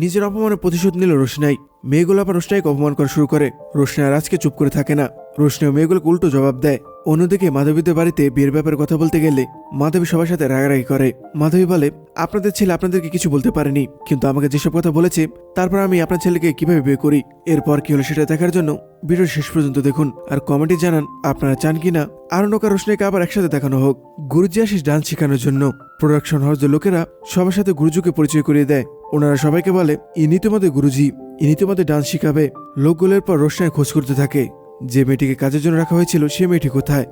নিজের অপমানের প্রতিশোধ নিল রোশনাই। মেয়েগুলো আবার রোশনাইকে অপমান করা শুরু করে। রোশনাই আর আজকে চুপ করে থাকে না। রোশনাই মেয়েগুলোকে উল্টো জবাব দেয়। অন্যদিকে মাধবীদের বাড়িতে বিয়ের ব্যাপারে কথা বলতে গেলে মাধবী সবার সাথে রাগারাগি করে। মাধবী বলে, আপনাদের ছেলে আপনাদেরকে কিছু বলতে পারেনি, কিন্তু আমাকে যেসব কথা বলেছে, তারপর আমি আপনার ছেলেকে কীভাবে বিয়ে করি? এরপর কি হলো সেটা দেখার জন্য? ভিডিও শেষ পর্যন্ত দেখুন আর কমেন্টে জানান, আপনারা চান কিনা আরণ্যকা রোশনাইকে আবার একসাথে দেখানো হোক। গুরুজি আসিস ডান্স শেখানোর জন্য। প্রোডাকশন হাউসের লোকেরা সবার সাথে গুরুজুকে পরিচয় করিয়ে দেয়। ওনারা সবাইকে বলে, ইনি তোমাদের গুরুজি, ইনি তোমাদের ডান্স শিখাবে। লোকগুলোর পর রোশনাই খোঁজ করতে থাকে। যে মেয়েটিকে কাজের জন্য রাখা হয়েছিল, সে মেয়েটি কোথায়?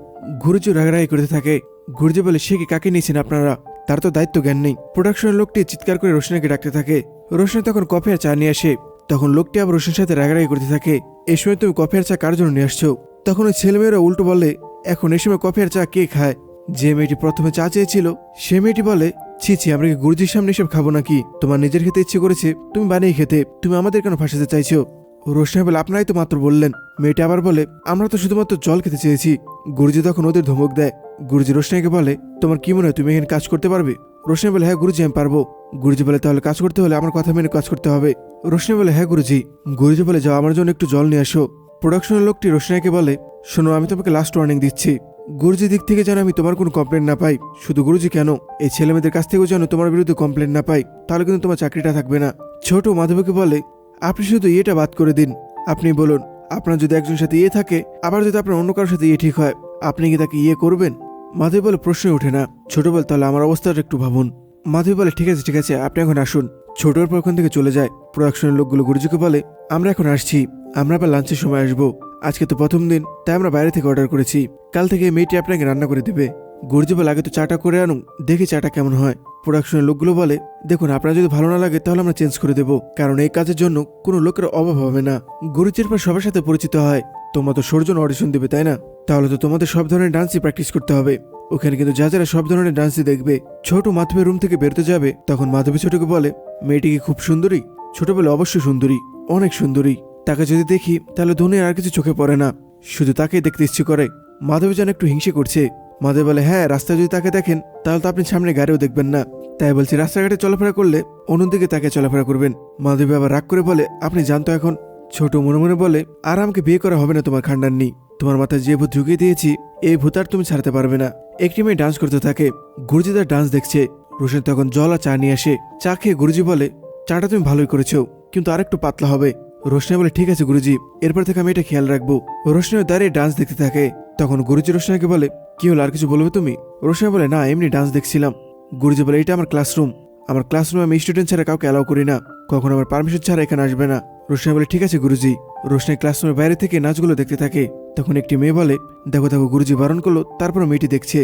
গুরুজি রাগারাগি করতে থাকে। গুরুজি বলে, সে কি কাকে নিয়েছেন আপনারা? তার তো দায়িত্ব জ্ঞান নেই। প্রোডাকশনের লোকটি চিৎকার করে রোশনাকে ডাকতে থাকে। রোশনি তখন কফি আর চা নিয়ে আসে। তখন লোকটি আবার রোশনের সাথে রাগারাগি করতে থাকে। এ সময় তুমি কফি আর চা কার জন্য নিয়ে আসছো? তখন ওই ছেলেমেয়েরা উল্টো বলে, এখন এ সময় কফি আর চা কে খায়? যে মেয়েটি প্রথমে চা চেয়েছিল, সে মেয়েটি বলে ছি ছি, আমরা কি গুরুজির সামনে এসব খাব নাকি? তোমার নিজের খেতে ইচ্ছে করেছে, তুমি বানিয়ে খেতে, তুমি আমাদের কেন ফাঁসাতে চাইছো? রোশনাই বলে আপনারাই তো মাত্র বললেন, মেয়েটা আবার বলে, আমরা তো শুধুমাত্র জল খেতে চেয়েছি। গুরুজি তখন ওদের ধমক দেয়। গুরুজি রোশনাইকে বলে, তোমার কি মনে হয় তুমি এখানে কাজ করতে পারবে? রোশনাই বলে হ্যাঁ গুরুজি, আমি পারব। গুরুজি বলে, তাহলে কাজ করতে হলে আমার কথা মেনে কাজ করতে হবে। রোশনাই বলে হ্যাঁ গুরুজি। গুরুজি বলে, যাও আমার জন্য একটু জল নিয়ে আসো। প্রোডাকশনের লোকটি রোশনাইকে বলে, শোনো, আমি তোমাকে লাস্ট ওয়ার্নিং দিচ্ছি। গুরুজি দিক থেকে যেন আমি তোমার কোনো কমপ্লেন না পাই। শুধু গুরুজি কেন? এই ছেলেমেয়েদের কাছ থেকেও যেন তোমার বিরুদ্ধে কমপ্লেন না পাই, তাহলে কিন্তু তোমার চাকরিটা থাকবে না। ছোট মাধবীকে বলে, আপনি শুধু ইয়েটা বাদ করে দিন। আপনি বলুন, আপনার যদি একজন সাথে ইয়ে থাকে, আবার যদি আপনার অন্য কারোর সাথে ইয়ে ঠিক হয়, আপনি কি তাকে ইয়ে করবেন? মাধবী বলে, প্রশ্নই ওঠে না। ছোট বল, তাহলে আমার অবস্থাটা একটু ভাবুন। মাধবী বলে, ঠিক আছে ঠিক আছে, আপনি এখন আসুন। ছোটর পর ওখান থেকে চলে যায়। প্রোডাকশনের লোকগুলো গুরুজিকে বলে, আমরা এখন আসছি। আমরা আবার লাঞ্চের সময় আসব। আজকে তো প্রথম দিন, তাই আমরা বাইরে থেকে অর্ডার করেছি। কাল থেকে মেয়েটি আপনাকে রান্না করে দেবে। গুরুজি বলে আগে তো চাটা করে আনুন, দেখি চাটা কেমন হয়। প্রোডাকশনের লোকগুলো বলে, দেখুন, আপনার যদি ভালো না লাগে, তাহলে আমরা চেঞ্জ করে দেবো। কারণ এই কাজের জন্য কোনো লোকের অভাব হবে না। গুরুজির পর সবার সাথে পরিচিত হয়। তোমরা তো সৌর্জন অডিশন দেবে, তাই না? তাহলে তো তোমাদের সব ধরনের ডান্সই প্র্যাকটিস করতে হবে। ওখানে কিন্তু যা যারা সব ধরনের ডান্সই দেখবে, ছোট মাধবীর রুম থেকে বেরোতে যাবে। তখন মাধবী ছোটকে বলে, মেয়েটি কি খুব সুন্দরী? ছোট বলে অবশ্যই সুন্দরী, অনেক সুন্দরী। তাকে যদি দেখি, তাহলে দুনিয়ার আর কিছু চোখে পড়ে না। শুধু তাকেই দেখতে ইচ্ছে করে। মাধবী যেন একটু হিংসে করছে। মাধবী বলে হ্যাঁ রাস্তায় যদি তাকে দেখেন, তাহলে তো আপনি সামনে গাড়িও দেখবেন না। তাই বলছি, রাস্তাঘাটে চলাফেরা করলে অন্যদিকে তাকে চলাফেরা করবেন। মাধবী আবার রাগ করে বলে, আপনি জানতো এখন। ছোট মনে মনে বলে, আর আমাকে বিয়ে করা হবে না তোমার খান্ডার খান্ডাননি তোমার মাথায় যে ভূত ঢুকিয়ে দিয়েছি, এই ভূত আর তুমি ছাড়তে পারবে না। একটি মেয়ে ডান্স করতে থাকে। গুরুজি তার ডান্স দেখছে। রোশন তখন জল আর চা নিয়ে আসে। চা খেয়ে গুরুজি বলে, চাটা তুমি ভালোই করেছ, কিন্তু আরেকটু পাতলা হবে। রোশনাই বলে, ঠিক আছে গুরুজি, এরপর থেকে আমি এটা খেয়াল রাখব। রোশনাই দাঁড়িয়ে ডান্স দেখতে থাকে। তখন গুরুজি রোশনাকে বলে, কি হলো, আর কিছু বলবে তুমি? রোশনাই বলে, না, এমনি ডান্স দেখছিলাম। গুরুজি বলে এটা আমার ক্লাসরুম আমার ক্লাসরুমে আমি স্টুডেন্ট ছাড়া কাউকে অ্যালাউ করি না। কখনো আমার পারমিশন ছাড়া এখানে আসবে না। রোশনাই বলে, ঠিক আছে গুরুজি। রোশনাই ক্লাসরুমের বাইরে থেকে নাচগুলো দেখতে থাকে। তখন একটি মেয়ে বলে, দেখো দেখো, গুরুজি বারণ করল, তারপর মেয়েটি দেখছে।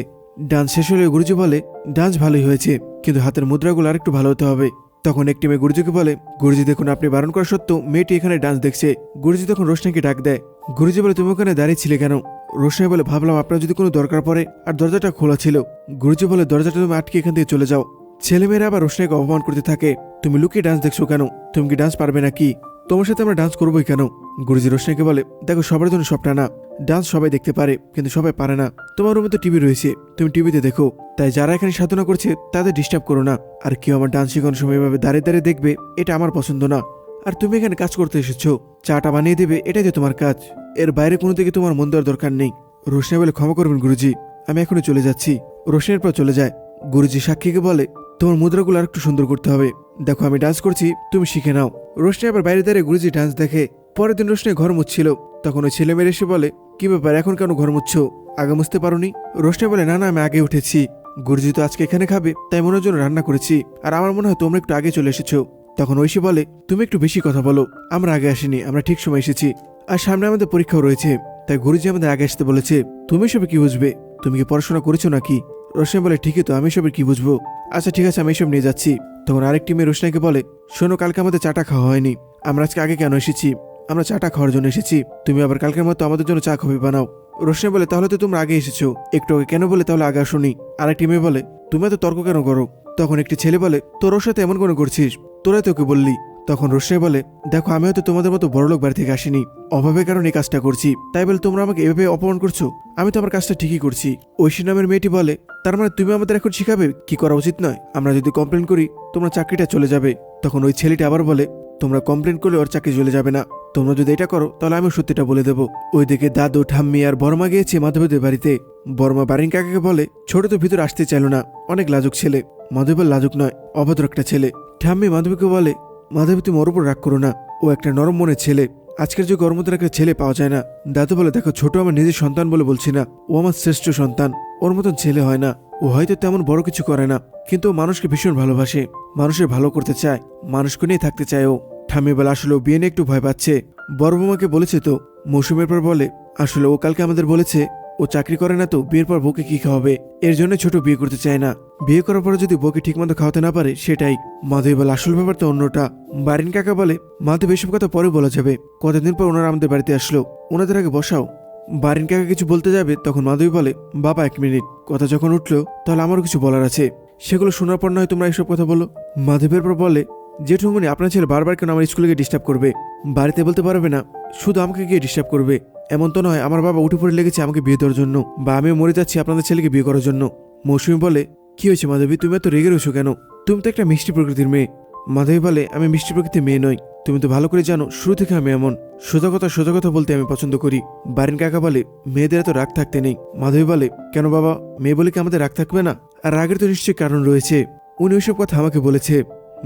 ডান্স শেষ হলে গুরুজি বলে ডান্স ভালোই হয়েছে, কিন্তু হাতের মুদ্রাগুলো আরেকটু ভালো হতে হবে। তখন একটি মেয়ে গুরুজিকে বলে, গুরুজি, দেখুন, আপনি বারণ করা সত্ত্বেও মেয়েটি এখানে ডান্স দেখছে। গুরুজি তখন রোশনাকে ডাক দেয়, গুরুজি বলে, তুমি ওখানে দাঁড়িয়ে ছিলে কেন? রোশনাই বলে, ভাবলাম আপনার যদি কোনো দরকার পড়ে আর দরজাটা খোলা ছিল। গুরুজি বলে, দরজাটা তুমি আটকে এখান থেকে চলে যাও। ছেলেমেয়েরা আবার রোশনাইকে অপমান করতে থাকে, তুমি লুকিয়ে ডান্স দেখছ কেন? তুমি কি ডান্স পারবে নাকি? তোমার সাথে আমরা ডান্স করবোই কেন? গুরুজি রোশনাইকে বলে, দেখো, সবার জন্য সবটা না। ডান্স সবাই দেখতে পারে, কিন্তু সবাই পারে না। তোমার রুমে তো টিভি রয়েছে। তুমি টিভিতে দেখো। তাই যারা এখানে সাধনা করছে, তাদের ডিস্টার্ব করো না। আর কেউ আমার ডান্স শেখানোর সময় এভাবে দাঁড়িয়ে দাঁড়িয়ে দেখবে, এটা আমার পছন্দ না। আর তুমি এখানে কাজ করতে এসেছ। চাটা বানিয়ে দেবে, এটাই তো তোমার কাজ। এর বাইরে কোনো দিকে তোমার মন দেওয়ার দরকার নেই। রোশনাই বলে, ক্ষমা করবেন, গুরুজি। আমি এখনই চলে যাচ্ছি। রোশনের পর চলে যায়। গুরুজি সাক্ষীকে বলে, তোমার মুদ্রাগুলো আর একটু সুন্দর করতে হবে। দেখো, আমি ডান্স করছি, তুমি শিখে নাও। রোশনি আবার বাইরে দাঁড়িয়ে গুরুজি ডান্স দেখে। পরের দিন রোশনি ঘর মুচ্ছিল তখন ওই ছেলে মেয়ে এসে বলে, কি ব্যাপার, এখন কেন ঘর মুচ্ছ আগে মুছতে পারোনি? রোশনি বলে, না না, আমি আগে উঠেছি। গুরুজি তো আজকে এখানে খাবে, তাই মনের জন্য রান্না করেছি। আর আমার মনে হয় তোমরা একটু আগে চলে এসেছ। তখন ঐশী বলে, তুমি একটু বেশি কথা বলো, আমরা আগে আসিনি, আমরা ঠিক সময় এসেছি। আর সামনে আমাদের পরীক্ষাও রয়েছে। তাই গুরুজি আমাদের আগে আসতে বলেছে। তুমি সবে কি বুঝবে? তুমি কি পড়াশোনা করেছ নাকি? রোশনি বলে, ঠিকই তো, আমি সবের কি বুঝব? আচ্ছা ঠিক আছে, আমি এসব নিয়ে যাচ্ছি। তখন আরেকটি মেয়ে রোশনাইকে বলে, শোনো, কালকে আমাদের চাটা খাওয়া হয়নি। আমরা আজকে আগে কেন এসেছি? আমরা চাটা খাওয়ার জন্য এসেছি। তুমি আবার কালকের মতো আমাদের জন্য চা কফি বানাও। রোশনাই বলে, তাহলে তো তোমরা আগে এসেছ। একটু আগে কেন বলে তাহলে আগে শুনি আরেকটি মেয়ে বলে, তুমি এত তর্ক কেন করো? তখন একটি ছেলে বলে, তোর ওর সাথে এমন কোনো করছিস? তোরাই তোকে বললি। তখন রোশনাই বলে, দেখো আমি হয়তো তোমাদের মতো বড়লোক বাড়ি থেকে আসিনি। অভাবের কারণে এই কাজটা করছি। তাই বলে তোমরা আমাকে এভাবে অপমান করছ? আমি তো আমার কাজটা ঠিকই করছি। ঐশী নামের মেয়েটি বলে, তার মানে তুমি আমাদের এখন শিখাবে? কি করা উচিত নয়? আমরা যদি কমপ্লেন করি, তোমরা চাকরিটা চলে যাবে। তখন ওই ছেলেটি আবার বলে, তোমরা কমপ্লেন করলে ওর চাকরি চলে যাবে না। তোমরা যদি এটা করো, তাহলে আমি সত্যিটা বলে দেবো। ওইদিকে দাদু, ঠাম্মি আর বর্মা গিয়েছে মাধবীদের বাড়িতে। বর্মা বারিন কাকাকে বলে, ছোট তো ভিতর আসতে চাইল না। অনেক লাজুক ছেলে। মাধবীর লাজুক নয়, অভদ্র একটা ছেলে। ঠাম্মি মাধবীকে বলে মাধবী তুমি ওর উপর রাগ করো না। ও একটা নরম মনের ছেলে। আজকের যে ওর মতন একটা ছেলে পাওয়া যায় না। দাদু বলে, দেখো, ছোট আমার নিজের সন্তান বলে বলছি না। ও আমার শ্রেষ্ঠ সন্তান। ওর মতন ছেলে হয় না। ও হয়তো তেমন বড় কিছু করে না। কিন্তু ও মানুষকে ভীষণ ভালোবাসে। মানুষের ভালো করতে চায়। মানুষকে নিয়ে থাকতে চায় ও। ঠাম্মি বলে, আসলে ও বিয়ে নিয়ে একটু ভয় পাচ্ছে। বড় বৌমাকে বলেছে তো। মৌসুমের পর বলে, আসলে ও কালকে আমাদের বলেছে ও চাকরি করে না তো বিয়ের পর বউকে কি খাওয়াবে? এর জন্য ছোট বিয়ে করতে চায় না। বিয়ে করার পরে যদি বউকে ঠিকমতো খাওয়াতে না পারে, সেটাই। মাধবী বলে, আসল ব্যাপার তো অন্যটা। বারিন কাকা বলে, মাধব এসব কথা পরে বলা যাবে। কতদিন পর ওনারা আমাদের বাড়িতে আসলো? ওনাদের আগে বসাও। বারিন কাকা কিছু বলতে যাবে, তখন মাধবী বলে, বাবা, এক মিনিট। কথা যখন উঠল, তাহলে আমারও কিছু বলার আছে। সেগুলো শোনার পর নয় তোমরা এসব কথা বলো। মাধবের পর বলে জেঠুমনি আপনার ছেলে বারবার কেন আমার স্কুলে গিয়ে ডিস্টার্ব করবে? বাড়িতে বলতে পারবে না। শুধু আমাকে গিয়ে ডিস্টার্ব করবে। এমন তো নয়, আমার বাবা উঠে পড়ে লেগেছে আমাকে বিয়ে দেওয়ার জন্য, বা আমিও মরে যাচ্ছি আপনাদের ছেলেকে বিয়ে করার জন্য। মৌসুমি বলে, কি হয়েছে মাধবী? তুমি এত রেগে রয়েছো কেন? তুমি তো একটা মিষ্টি প্রকৃতির মেয়ে। মাধবী বলে, আমি মিষ্টি প্রকৃতির মেয়ে নই। তুমি তো ভালো করে জানো, শুরু থেকে আমি এমন। সোজা কথা সোজা কথা বলতে আমি পছন্দ করি। বারিন কাকা বলে, মেয়েদের এত রাগ থাকতে নেই। মাধবী বলে, কেন বাবা? মেয়ে বলে কি আমাদের রাগ থাকবে না? আর রাগের তো নিশ্চয়ই কারণ রয়েছে। উনি ওইসব কথা আমাকে বলেছে।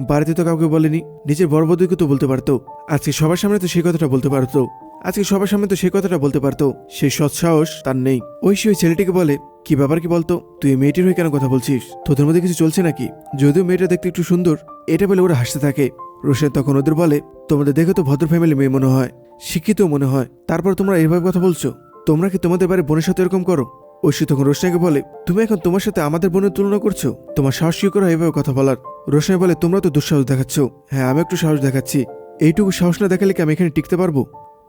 বাড়িতে তো কাউকে বলেনি, নিজের বড় বধূকে তো বলতে পারতো। আজকে সবার সামনে তো সেই কথাটা বলতে পারতো। আজকে সবার সামনে তো সেই কথাটা বলতে পারতো। সেই সৎসাহস তার নেই। ঐশী ওই ছেলেটিকে বলে, কি ব্যাপার কি বলতো? তুই মেয়েটির হয়ে কেন কথা বলছিস? তোদের মধ্যে কিছু চলছে নাকি? যদিও মেয়েটা দেখতে একটু সুন্দর, এটা বলে ওরা হাসতে থাকে। রোশন তখন ওদের বলে, তোমাদের দেখে তো ভদ্র ফ্যামিলি মেয়ে মনে হয়, শিক্ষিত মনে হয়। তারপর তোমরা এইভাবে কথা বলছো? তোমরা কি তোমাদের বাড়ি বোনের সাথে এরকম করো? ঐশী তখন রোশনাকে বলে, তুমি এখন তোমার সাথে আমাদের বোনের তুলনা করছ? তোমার সাহস কি করে এইভাবে কথা বলার? রোশনাই বলে, তোমরা তো দুঃসাহস দেখাচ্ছ। হ্যাঁ আমি একটু সাহস দেখাচ্ছি। এইটুকু সাহস না দেখালে কি আমি এখানে টিকতে পারব?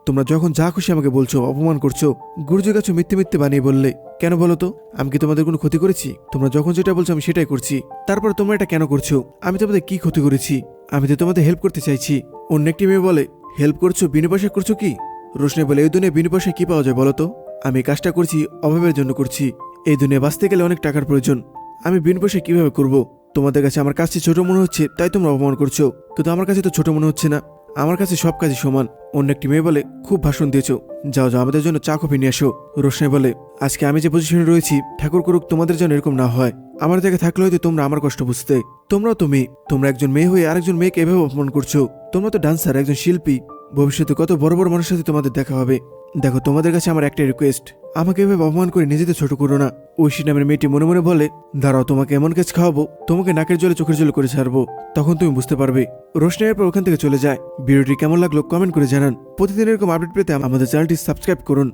তোমরা যখন যা খুশি আমাকে বলছো, অপমান করছ, গুরুজের কাছে মিথ্যে মিথ্যে বানিয়ে বললে, কেন বলো তো? আমি কি তোমাদের কোনো ক্ষতি করেছি? তোমরা যখন যেটা বলছো, আমি সেটাই করছি। তারপর তোমরা এটা কেন করছ? আমি তোমাদের কি ক্ষতি করেছি? আমি তো তোমাদের হেল্প করতে চাইছি। অন্য একটি মেয়ে বলে হেল্প করছ, বিনা পয়সা করছ কি? রোশনি বলে, এই দুনিয়া বিনা পয়সায় কি পাওয়া যায় বলো তো? আমি কাজটা করছি, অভাবের জন্য করছি। এই দুনিয়া বাঁচতে গেলে অনেক টাকার প্রয়োজন। আমি বিন পয়সা কীভাবে করব? তোমাদের কাছে আমার কাছে ছোট মনে হচ্ছে, তাই তোমরা অপমান করছ। কিন্তু আমার কাছে তো ছোট মনে হচ্ছে না। আমার কাছে সব কাজই সমান। অন্য একটি মেয়ে বলে খুব ভাষণ দিয়েছ। যাও যাও, আমাদের জন্য চা, কফি নিয়ে আসো রোশনাই বলে। আজকে আমি যে পজিশনে রয়েছি, ঠাকুর করুক তোমাদের জন্য এরকম না হয়। আমার জায়গায় থাকলে হয়তো তোমরা আমার কষ্ট বুঝতে। তোমরাও তুমি, তোমরা একজন মেয়ে হয়ে আরেকজন মেয়েকে এভাবে অপমান করছ। তোমরা তো ডান্সার একজন শিল্পী। ভবিষ্যতে কত বড় বড় মানুষের সাথে তোমাদের দেখা হবে। দেখো, তোমাদের কাছে আমার একটা রিকোয়েস্ট আমাকে এভাবে অপমান করে নিজেদের ছোট করো না। ঐশী নামের মেয়েটি মনে মনে বলে, দাঁড়াও, তোমাকে এমন কাজ খাওয়াবো, তোমাকে নাকের জলে, চোখের জলে করে ছাড়বো। তখন তুমি বুঝতে পারবে। রোশনের পর ওখান থেকে চলে যায়। ভিডিওটি কেমন লাগল কমেন্ট করে জানান। প্রতিদিন এরকম আপডেট পেতে আমাদের চ্যানেলটি সাবস্ক্রাইব করুন।